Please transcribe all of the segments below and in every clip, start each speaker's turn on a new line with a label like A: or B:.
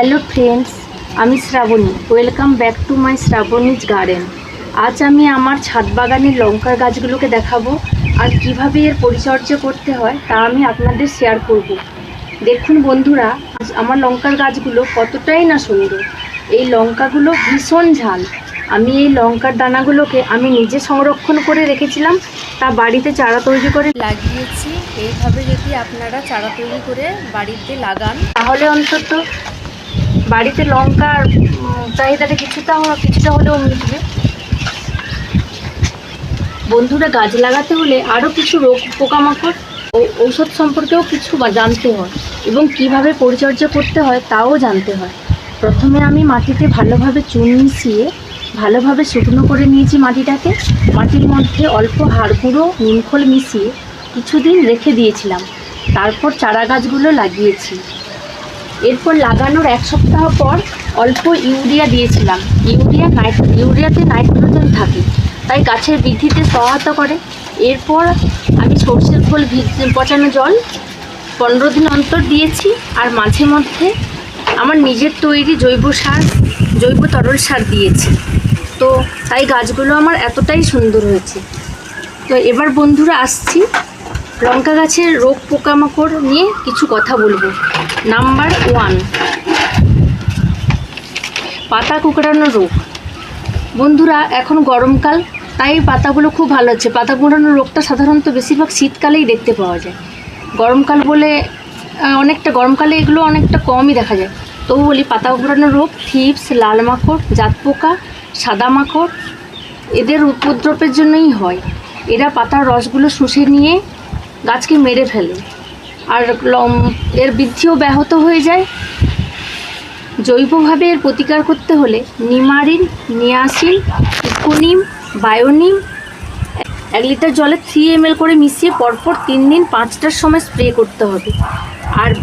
A: Hello friends, আমি Shrabani. Welcome back to my Shrabani's garden. আজ আমি আমার ছাদ বাগানের লঙ্কার গাছগুলোকে দেখাবো আর কীভাবে এর পরিচর্যা করতে হয় তা আমি আপনাদের শেয়ার করব। দেখুন বন্ধুরা আমার লঙ্কার গাছগুলো কতটাই না সুন্দর। এই লঙ্কাগুলো ভীষণ ঝাল। আমি এই লঙ্কার দানাগুলোকে আমি নিজে সংরক্ষণ করে রেখেছিলাম, তা বাড়িতে চারা তৈরি করে
B: লাগিয়েছি। এইভাবে যদি আপনারা চারা তৈরি করে বাড়িতে লাগান,
A: তাহলে অন্তত বাড়িতে লঙ্কার চাহিদাটা কিছুটা কিছুটা হলেও মিটবে বন্ধুরা, গাছ লাগাতে হলে আরও কিছু রোগ, পোকামাকড় ও ঔষধ সম্পর্কেও কিছু জানতে হয় এবং কীভাবে পরিচর্যা করতে হয় তাও জানতে হয়। প্রথমে আমি মাটিতে ভালোভাবে চুন মিশিয়ে, ভালোভাবে শুকনো করে নিয়েছি মাটিটাকে। মাটির মধ্যে অল্প হাড় গুঁড়ো নিমখোল মিশিয়ে কিছুদিন রেখে দিয়েছিলাম। তারপর চারা গাছগুলো লাগিয়েছি। এরপর লাগানোর এক সপ্তাহ পর অল্প ইউরিয়া দিয়েছিলাম। ইউরিয়া নাইট, ইউরিয়াতে নাইট্রোজেন থাকে, তাই গাছের বৃদ্ধিতে সহায়তা করে। এরপর আমি সর্ষের খোল পচানো জল পনেরো দিন অন্তর দিয়েছি আর মাঝে মধ্যে আমার নিজের তৈরি জৈব সার, জৈব তরল সার দিয়েছি। তো তাই গাছগুলো আমার এতটাই সুন্দর হয়েছে। তো এবার বন্ধুরা আসছি। লঙ্কা গাছের রোগ পোকামাকড় নিয়ে কিছু কথা বলব। নাম্বার ওয়ান পাতা কুকড়ানো রোগ। বন্ধুরা, এখন গরমকাল, তাই পাতাগুলো খুব ভালো হচ্ছে পাতা কুকড়ানো রোগটা সাধারণত বেশিরভাগ শীতকালেই দেখতে পাওয়া যায়। গরমকাল বলে অনেকটা গরমকালে এগুলো অনেকটা কমই দেখা যায়। তবু বলি, পাতা কুকড়ানো রোগ, থিপস, লাল মাকড়, জাত পোকা, সাদা মাকড়, এদের উপদ্রবের জন্যই হয়। এরা পাতার রসগুলো শুষে নিয়ে গাছকে মেরে ফেলে। আর লম- এর বৃদ্ধিও ব্যাহত হয়ে যায়। জৈবভাবে এর প্রতিকার করতে হলে নিমারিন, নিয়াসিন, ইকোনিম, বায়োনিম, এক লিটার জলে থ্রি এম করে মিশিয়ে পরপর তিন দিন পাঁচটার সময় স্প্রে করতে হবে। আর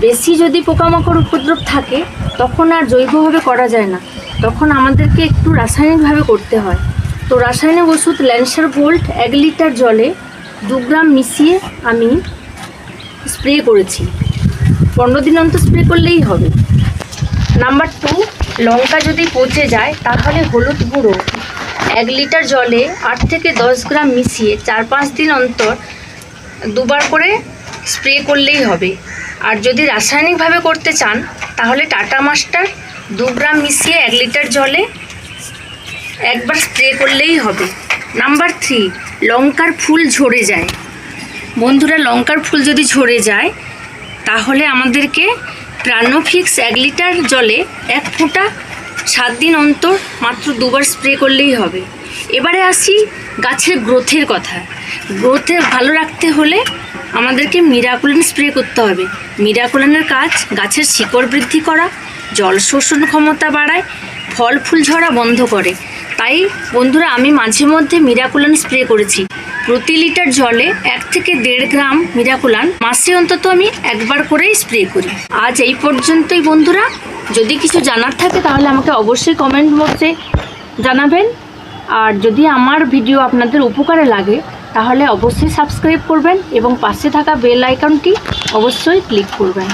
A: বেশি যদি পোকামাকড় উপদ্রব থাকে, তখন আর জৈবভাবে করা যায় না। তখন আমাদেরকে একটু রাসায়নিকভাবে করতে হয়। তো রাসায়নিক ওষুধ ল্যান্সার গোল্ড এক লিটার জলে দু গ্রাম মিশিয়ে আমি স্প্রে করেছি। পনেরো দিন অন্তর স্প্রে করলেই হবে। নাম্বার টু, লঙ্কা যদি পচে যায়, তাহলে হলুদ গুঁড়ো। এক লিটার জলে আট থেকে দশ গ্রাম মিশিয়ে চার পাঁচ দিন অন্তর দুবার করে স্প্রে করলেই হবে। আর যদি রাসায়নিকভাবে করতে চান, তাহলে টাটা মাস্টার দু গ্রাম মিশিয়ে এক লিটার জলে একবার স্প্রে করলেই হবে। নাম্বার থ্রি লঙ্কার ফুল ঝরে যায়। বন্ধুরা, লঙ্কার ফুল যদি ঝরে যায়, তাহলে আমাদেরকে প্রাণোফিক্স এক লিটার জলে এক ফোঁটা সাত দিন অন্তর মাত্র দুবার স্প্রে করলেই হবে। এবারে আসি গাছের গ্রোথের কথা। গ্রোথে ভালো রাখতে হলে আমাদেরকে মিরাকুলান স্প্রে করতে হবে। মিরাকুলানের কাজ গাছের শিকড় বৃদ্ধি করা, জল শোষণ ক্ষমতা বাড়ায়, ফল ফুল ঝরা বন্ধ করে। তাই, বন্ধুরা, আমি মাঝে মধ্যে মিরাকুলান স্প্রে করেছি। প্রতি লিটার জলে এক থেকে দেড় গ্রাম মিরাকুলান মাসে অন্তত আমি একবার করেই স্প্রে করি। আজ এই পর্যন্তই, বন্ধুরা। যদি কিছু জানার থাকে, তাহলে আমাকে অবশ্যই কমেন্ট বক্সে জানাবেন। আর যদি আমার ভিডিও আপনাদের উপকারে লাগে, তাহলে অবশ্যই সাবস্ক্রাইব করবেন এবং পাশে থাকা বেল আইকনটি অবশ্যই ক্লিক করবেন।